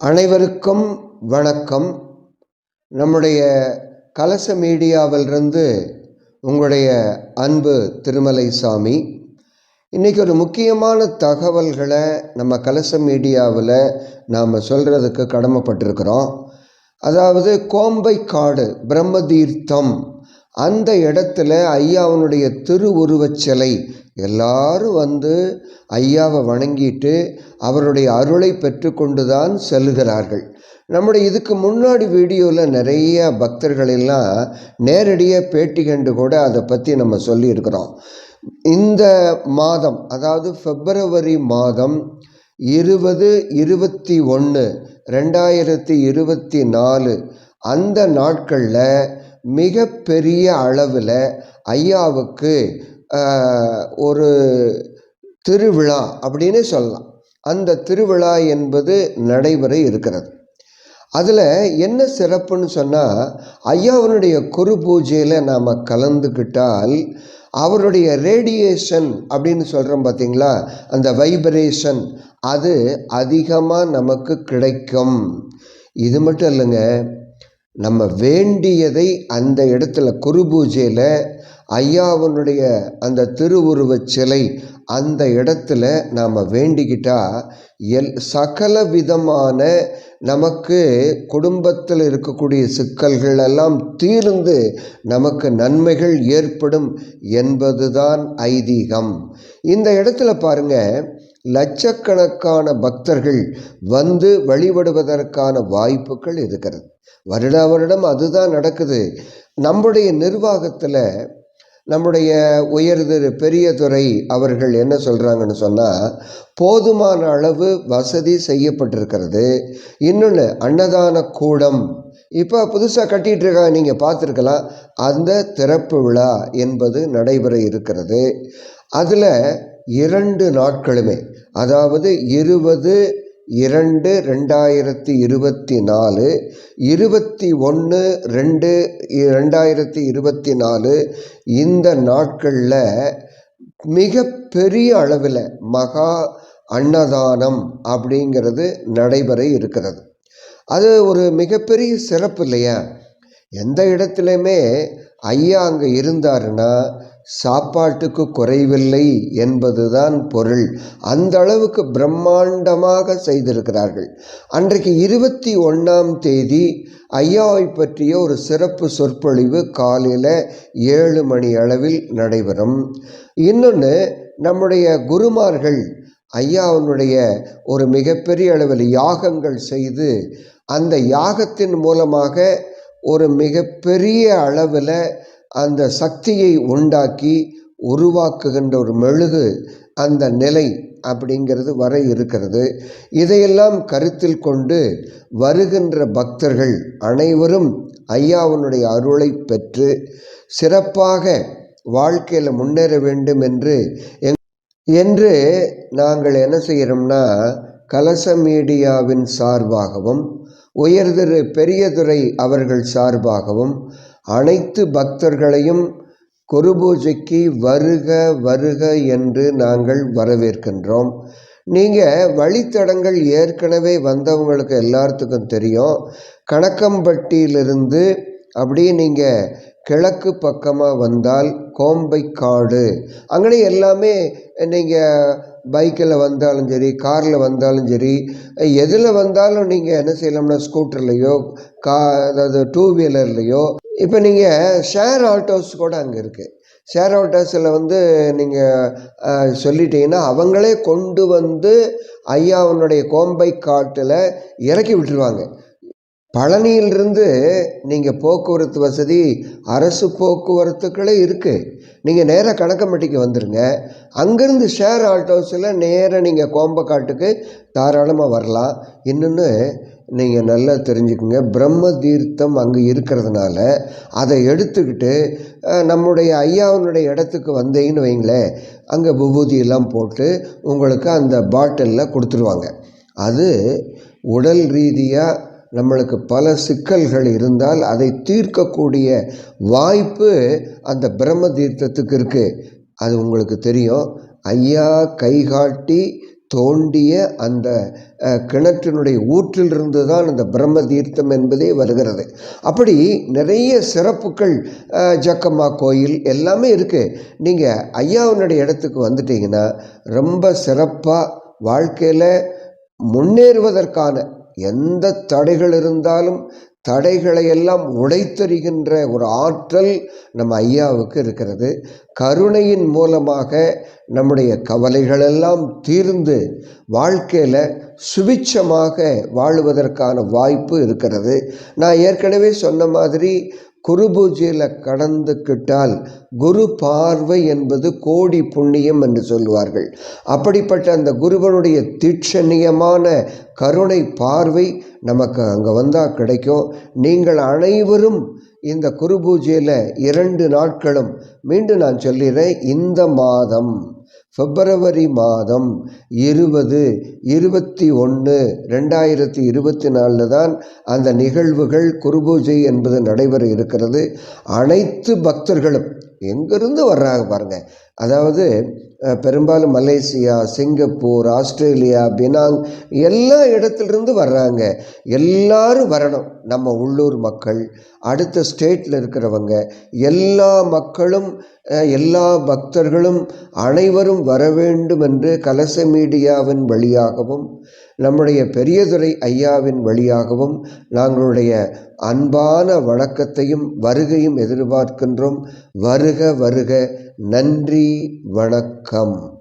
அனைவருக்கும் வணக்கம். நம்முடைய கலச மீடியாவிலிருந்து உங்களுடைய அன்பு திருமலை சாமி இன்றைக்கி ஒரு முக்கியமான தகவல்களை நம்ம கலச மீடியாவில் நாம் சொல்கிறதுக்கு கடமைப்பட்டிருக்கிறோம். அதாவது கோம்பை காடு பிரம்மதீர்த்தம் அந்த இடத்துல ஐயாவனுடைய திருவுருவச் சிலை. எல்லாரும் வந்து ஐயாவை வணங்கிட்டு அவருடைய அருளை பெற்றுக்கொண்டு தான் செல்கிறார்கள். நம்முடைய இதுக்கு முன்னாடி வீடியோவில் நிறைய பக்தர்கள் எல்லாம் நேரடியாக பேட்டி கண்டு கூட அதை பற்றி நம்ம சொல்லியிருக்கிறோம். இந்த மாதம் அதாவது பிப்ரவரி மாதம் இருபது இருபத்தி ஒன்று ரெண்டாயிரத்தி இருபத்தி நாலு அந்த நாட்களில் மிகப்பெரிய அளவில் ஐயாவுக்கு ஒரு திருவிழா அப்படின்னு சொல்லலாம். அந்த திருவிழா என்பது நடைபெற இருக்கிறது. அதில் என்ன சிறப்புன்னு சொன்னால் ஐயாவனுடைய குரு பூஜையில் நாம் கலந்துக்கிட்டால் அவருடைய ரேடியேஷன் அப்படின்னு சொல்கிறோம் பார்த்தீங்களா அந்த வைப்ரேஷன் அது அதிகமாக நமக்கு கிடைக்கும். இது மட்டும் இல்லைங்க நம்ம வேண்டியதை அந்த இடத்துல குரு பூஜையில் ஐயாவனுடைய அந்த திருவுருவச் சிலை அந்த இடத்துல நாம் வேண்டிக்கிட்டா எல் சகல விதமான நமக்கு குடும்பத்தில் இருக்கக்கூடிய சிக்கல்கள் எல்லாம் தீர்ந்து நமக்கு நன்மைகள் ஏற்படும் என்பதுதான் ஐதீகம். இந்த இடத்துல பாருங்க லட்சக்கணக்கான பக்தர்கள் வந்து வழிபடுவதற்கான வாய்ப்புகள் இருக்கிறது. வருட வருடம் அதுதான் நடக்குது. நம்முடைய நிர்வாகத்தில் நம்முடைய உயர்திரு பெரியதுறை அவர்கள் என்ன சொல்கிறாங்கன்னு சொன்னால் போதுமான அளவு வசதி செய்யப்பட்டிருக்கிறது. இன்னொன்று அன்னதான கூடம். இப்போ புதுசாக கட்டிகிட்டு இருக்காங்க நீங்கள் பார்த்துருக்கலாம். அந்த திறப்பு விழா என்பது நடைபெற இருக்கிறது. அதில் இரண்டு நாட்களுமே அதாவது இருபது இரண்டு ரெண்டாயிரத்தி இருபத்தி நாலு இருபத்தி ஒன்று ரெண்டு ரெண்டாயிரத்தி இருபத்தி நாலு இந்த நாட்களில் மிக பெரிய அளவில் மகா அன்னதானம் அப்படிங்கிறது நடைபெற இருக்கிறது. அது ஒரு மிகப்பெரிய சிறப்பு இல்லையா? எந்த இடத்துலையுமே ஐயா அங்கே இருந்தாருன்னா சாப்பாட்டுக்கு குறைவில்லை என்பதுதான் பொருள். அந்த அளவுக்கு பிரம்மாண்டமாக செய்திருக்கிறார்கள். அன்றைக்கு இருபத்தி ஒன்றாம் தேதி ஐயாவை பற்றிய ஒரு சிறப்பு சொற்பொழிவு காலையில் ஏழு மணி அளவில் நடைபெறும். இன்னொன்று நம்முடைய குருமார்கள் ஐயாவனுடைய ஒரு மிகப்பெரிய அளவில் யாகங்கள் செய்து அந்த யாகத்தின் மூலமாக ஒரு மிகப்பெரிய அளவில் அந்த சக்தியை உண்டாக்கி உருவாக்குகின்ற ஒரு மெழுகு அந்த நிலை அப்படிங்கிறது வர இருக்கிறது. இதையெல்லாம் கருத்தில் கொண்டு வருகின்ற பக்தர்கள் அனைவரும் ஐயாவனுடைய அருளை பெற்று சிறப்பாக வாழ்க்கையில் முன்னேற வேண்டும் என்று என்று நாங்கள் என்ன செய்கிறோம்னா கலச மீடியாவின் சார்பாகவும் உயர்திரு பெரியதுரை அவர்கள் சார்பாகவும் அனைத்து பக்தர்களையும் குரு பூஜைக்கு வருக வருக என்று நாங்கள் வரவேற்கின்றோம். நீங்கள் வழித்தடங்கள் ஏற்கனவே வந்தவங்களுக்கு எல்லாத்துக்கும் தெரியும். கணக்கம்பட்டியிலிருந்து அப்படியே நீங்கள் கிழக்கு பக்கமாக வந்தால் கோம்பைக்காடு. அங்கே எல்லாமே நீங்கள் பைக்கில் வந்தாலும் சரி காரில் வந்தாலும் சரி எதில் வந்தாலும் நீங்கள் என்ன செய்யலாம்னா ஸ்கூட்டர்லேயோ கா அதாவது டூ வீலர்லேயோ இப்போ நீங்கள் ஷேர் ஆட்டோஸ் கூட அங்கே இருக்குது ஷேர் ஆட்டோஸில் வந்து நீங்கள் சொல்லிட்டீங்கன்னா அவங்களே கொண்டு வந்து ஐயாவனுடைய கோம்பை காட்டில் இறக்கி விட்டுருவாங்க. பழனியிலிருந்து நீங்கள் போக்குவரத்து வசதி அரசு போக்குவரத்துக்களே இருக்குது நீங்கள் நேராக கணக்கம்பட்டிக்கு வந்துடுங்க அங்கேருந்து ஷேர் ஆட்டோஸில் நேராக நீங்கள் கோம்பக்காட்டுக்கு தாராளமாக வரலாம். இன்னொன்று நீங்கள் நல்லா தெரிஞ்சுக்குங்க. பிரம்ம தீர்த்தம் அங்கே இருக்கிறதுனால அதை எடுத்துக்கிட்டு நம்முடைய ஐயாவினுடைய இடத்துக்கு வந்தீங்கன்னு வைங்களேன் அங்கே விபூதியெல்லாம் போட்டு உங்களுக்கு அந்த பாட்டிலில் கொடுத்துருவாங்க. அது உடல் ரீதியாக நம்மளுக்கு பல சிக்கல்கள் இருந்தால் அதை தீர்க்கக்கூடிய வாய்ப்பு அந்த பிரம்ம தீர்த்தத்துக்கு இருக்குது அது உங்களுக்கு தெரியும். ஐயா கைகாட்டி தோண்டிய அந்த கிணற்றினுடைய ஊற்றிலிருந்து தான் அந்த பிரம்ம தீர்த்தம் என்பதே வருகிறது. அப்படி நிறைய சிறப்புகள் ஜக்கம்மா கோயில் எல்லாமே இருக்குது நீங்கள் ஐயாவினுடைய இடத்துக்கு வந்துட்டீங்கன்னா ரொம்ப சிறப்பாக வாழ்க்கையில் முன்னேறுவதற்கான எந்த தடைகள் இருந்தாலும் தடைகளை எல்லாம் உடைத்தெறிகின்ற ஒரு ஆற்றல் நம்ம ஐயாவுக்கு இருக்கிறது. கருணையின் மூலமாக நம்முடைய கவலைகளெல்லாம் தீர்ந்து வாழ்க்கையில் சுபிட்சமாக வாழுவதற்கான வாய்ப்பு இருக்கிறது. நான் ஏற்கனவே சொன்ன மாதிரி குரு பூஜையில் கடந்துக்கிட்டால் குரு பார்வை என்பது கோடி புண்ணியம் என்று சொல்லுவார்கள். அப்படிப்பட்ட அந்த குருவனுடைய தீட்சணியமான கருணை பார்வை நமக்கு அங்கே வந்தால் கிடைக்கும். நீங்கள் அனைவரும் இந்த குரு பூஜையில் இரண்டு நாட்களும் மீண்டும் நான் சொல்லிடுறேன் இந்த மாதம். பிப்ரவரி மாதம் இருபது இருபத்தி ஒன்று ரெண்டாயிரத்தி இருபத்தி நாலில் தான் அந்த நிகழ்வுகள் குருபூஜை என்பது நடைபெற இருக்கிறது. அனைத்து பக்தர்களும் எங்கேருந்து வர்றாங்க பாருங்கள் அதாவது பெரும்பாலும் மலேசியா சிங்கப்பூர் ஆஸ்திரேலியா பினாங் எல்லா இடத்துலேருந்து வர்றாங்க. எல்லாரும் வரணும். நம்ம உள்ளூர் மக்கள் அடுத்த ஸ்டேட்டில் இருக்கிறவங்க எல்லா மக்களும் எல்லா பக்தர்களும் அனைவரும் வர வேண்டும் என்று கலச மீடியாவின் வழியாகவும் நம்முடைய பெரியதுரை ஐயாவின் வழியாகவும் நாங்களுடைய அன்பான வணக்கத்தையும் வருகையும் எதிர்பார்க்கின்றோம். வருக வருக. நன்றி வணக்கம்.